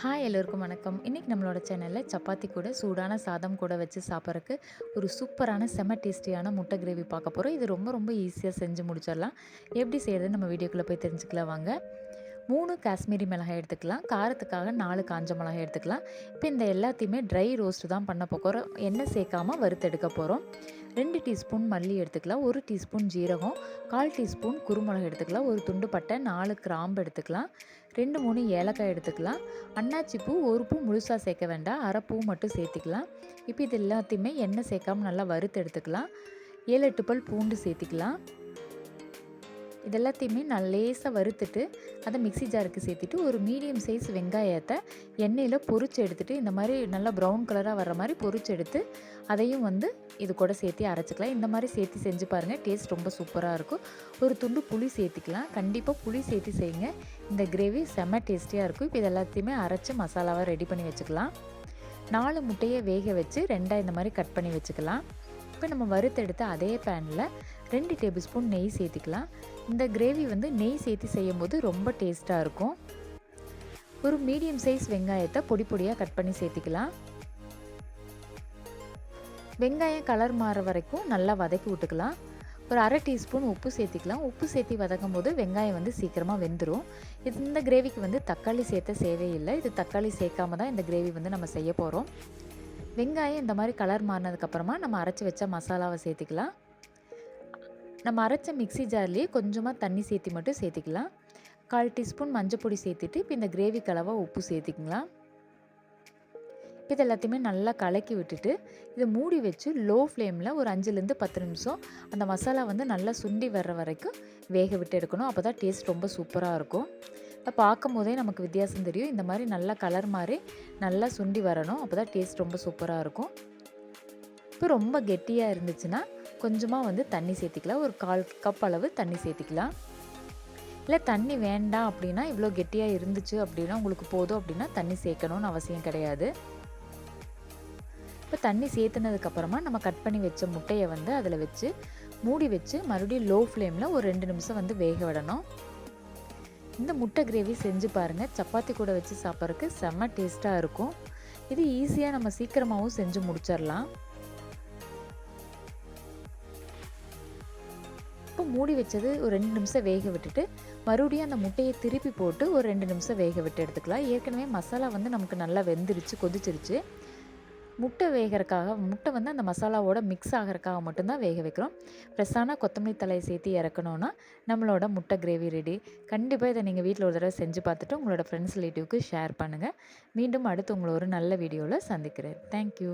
Hi எல்லோருக்கும் வணக்கம். இன்றைக்கி நம்மளோட சேனலில் சப்பாத்தி கூட சூடான சாதம் கூட வச்சு சாப்பிட்றதுக்கு ஒரு சூப்பரான செம டேஸ்டியான முட்டை கிரேவி பார்க்க போகிறோம் இது ரொம்ப ரொம்ப ஈஸியாக செஞ்சு முடிச்சிடலாம். எப்படி செய்கிறதுன்னு நம்ம வீடியோக்குள்ளே போய் தெரிஞ்சுக்கலாம் வாங்க. மூணு காஷ்மீரி மிளகாய் எடுத்துக்கலாம். காரத்துக்காக நாலு காஞ்ச மிளகாய் எடுத்துக்கலாம். இப்போ இந்த எல்லாத்தையுமே ட்ரை ரோஸ்ட்டு தான் பண்ண போகிறோம் எண்ணெய் சேர்க்காமல் வறுத்தெடுக்க போகிறோம் ரெண்டு டீஸ்பூன் மல்லி எடுத்துக்கலாம் ஒரு டீஸ்பூன் ஜீரகம் கால் டீஸ்பூன் குருமிளகு எடுத்துக்கலாம் ஒரு துண்டு பட்டை நாலு கிராம்பு எடுத்துக்கலாம் ரெண்டு மூணு ஏலக்காய் எடுத்துக்கலாம். அன்னாச்சி பூ ஒரு பூ முழுசாக சேர்க்க வேண்டாம் அரை பூ மட்டும் சேர்த்துக்கலாம். இப்போ இது எல்லாத்தையுமே எண்ணெய் சேர்க்காமல் நல்லா வறுத்து எடுத்துக்கலாம். ஏழு எட்டு பல் பூண்டு சேர்த்திக்கலாம். இது எல்லாத்தையுமே நான் லேசாக வறுத்துட்டு அதை மிக்சி ஜாருக்கு சேர்த்துட்டு ஒரு மீடியம் சைஸ் வெங்காயத்தை எண்ணெயில் பொறிச்சு எடுத்துகிட்டு இந்த மாதிரி நல்லா ப்ரௌன் கலராக வர்ற மாதிரி பொறிச்சு எடுத்து அதையும் வந்து இது கூட சேர்த்து அரைச்சிக்கலாம். இந்த மாதிரி சேர்த்து செஞ்சு பாருங்கள் டேஸ்ட் ரொம்ப சூப்பராக இருக்கும். ஒரு துண்டு புளி சேர்த்திக்கலாம். கண்டிப்பாக புளி சேர்த்து செய்யுங்க. இந்த கிரேவி செம்ம டேஸ்டியாக இருக்கும். இப்போ இது எல்லாத்தையுமே அரைச்சி மசாலாவாக ரெடி பண்ணி வச்சுக்கலாம். நாலு முட்டையை வேக வச்சு ரெண்டாக இந்த மாதிரி கட் பண்ணி வச்சுக்கலாம். இப்போ நம்ம வறுத்தெடுத்த அதே பேனில் ரெண்டு டேபிள் ஸ்பூன் நெய் சேர்த்திக்கலாம். இந்த கிரேவி வந்து நெய் சேர்த்து செய்யும் போது ரொம்ப டேஸ்ட்டாக இருக்கும். ஒரு மீடியம் சைஸ் வெங்காயத்தை பொடி பொடியாக கட் பண்ணி சேர்த்துக்கலாம். வெங்காயம் கலர் மாற வரைக்கும் நல்லா வதக்கி விட்டுக்கலாம். ஒரு அரை டீஸ்பூன் உப்பு சேர்த்திக்கலாம். உப்பு சேர்த்தி வதக்கும் போது வெங்காயம் வந்து சீக்கிரமாக வெந்துடும் இது இந்த கிரேவிக்கு வந்து தக்காளி சேர்த்த தேவையில்லை இது தக்காளி சேர்க்காம தான் இந்த கிரேவி வந்து நம்ம செய்ய போகிறோம் வெங்காயம் இந்த மாதிரி கலர் மாறினதுக்கப்புறமா நம்ம அரைச்சி வச்ச மசாலாவை சேர்த்துக்கலாம். நம்ம அரைச்ச மிக்சி ஜார்லேயே கொஞ்சமாக தண்ணி சேர்த்தி மட்டும் சேர்த்திக்கலாம். கால் டீஸ்பூன் மஞ்சள் பொடி சேர்த்துட்டு இப்போ இந்த கிரேவி கலவாக உப்பு சேர்த்திக்கலாம். இது எல்லாத்தையுமே நல்லா கலக்கி விட்டுட்டு இதை மூடி வச்சு லோ ஃப்ளேமில் ஒரு அஞ்சுலேருந்து பத்து நிமிஷம் அந்த மசாலா வந்து நல்லா சுண்டி வர்ற வரைக்கும் வேக விட்டு எடுக்கணும். அப்போ தான் டேஸ்ட் ரொம்ப சூப்பராக இருக்கும். இப்போ பார்க்கும் போதே நமக்கு வித்தியாசம் தெரியும். இந்த மாதிரி நல்லா கலர் மாதிரி நல்லா சுண்டி வரணும். அப்போ தான் டேஸ்ட் ரொம்ப சூப்பராக இருக்கும். இப்போ ரொம்ப கெட்டியாக இருந்துச்சுன்னா கொஞ்சமாக வந்து தண்ணி சேர்த்திக்கலாம். ஒரு கால் கப் அளவு தண்ணி சேர்த்திக்கலாம். இல்லை தண்ணி வேண்டாம் அப்படின்னா இவ்வளோ கெட்டியாக இருந்துச்சு அப்படின்னா உங்களுக்கு போதும் அப்படின்னா தண்ணி சேர்க்கணும்னு அவசியம் கிடையாது. இப்போ தண்ணி சேர்த்துனதுக்கப்புறமா நம்ம கட் பண்ணி வச்ச முட்டையை வந்து அதில் வச்சு மூடி வச்சு மறுபடியும் லோ ஃப்ளேமில் ஒரு ரெண்டு நிமிஷம் வந்து வேக விடணும். இந்த முட்டை கிரேவி செஞ்சு பாருங்கள் சப்பாத்தி கூட வச்சு சாப்பிட்றதுக்கு செம்ம டேஸ்ட்டாக இருக்கும். இது ஈஸியாக நம்ம சீக்கிரமாகவும் செஞ்சு முடிச்சிடலாம். இப்போ மூடி வச்சது ஒரு ரெண்டு நிமிஷம் வேக விட்டுட்டு மறுபடியும் அந்த முட்டையை திருப்பி போட்டு ஒரு ரெண்டு நிமிஷம் வேக விட்டு எடுத்துக்கலாம். ஏற்கனவே மசாலா வந்து நமக்கு நல்லா வெந்துருச்சு கொதிச்சிருச்சு. முட்டை வேகிறக்காக முட்டை வந்து அந்த மசாலாவோட மிக்ஸ் ஆகிறக்காக மட்டும்தான் வேக வைக்கிறோம். ஃப்ரெஷ்ஷான கொத்தமல்லி தலையை சேர்த்து இறக்கணுன்னா நம்மளோட முட்டை கிரேவி ரெடி கண்டிப்பாக இதை நீங்கள் வீட்டில் ஒரு தடவை செஞ்சு பார்த்துட்டு உங்களோட ஃப்ரெண்ட்ஸ் ரிலேட்டிவ்க்கு ஷேர் பண்ணுங்கள் மீண்டும் அடுத்து உங்களை ஒரு நல்ல வீடியோவில் சந்திக்கிறேன். தேங்க்யூ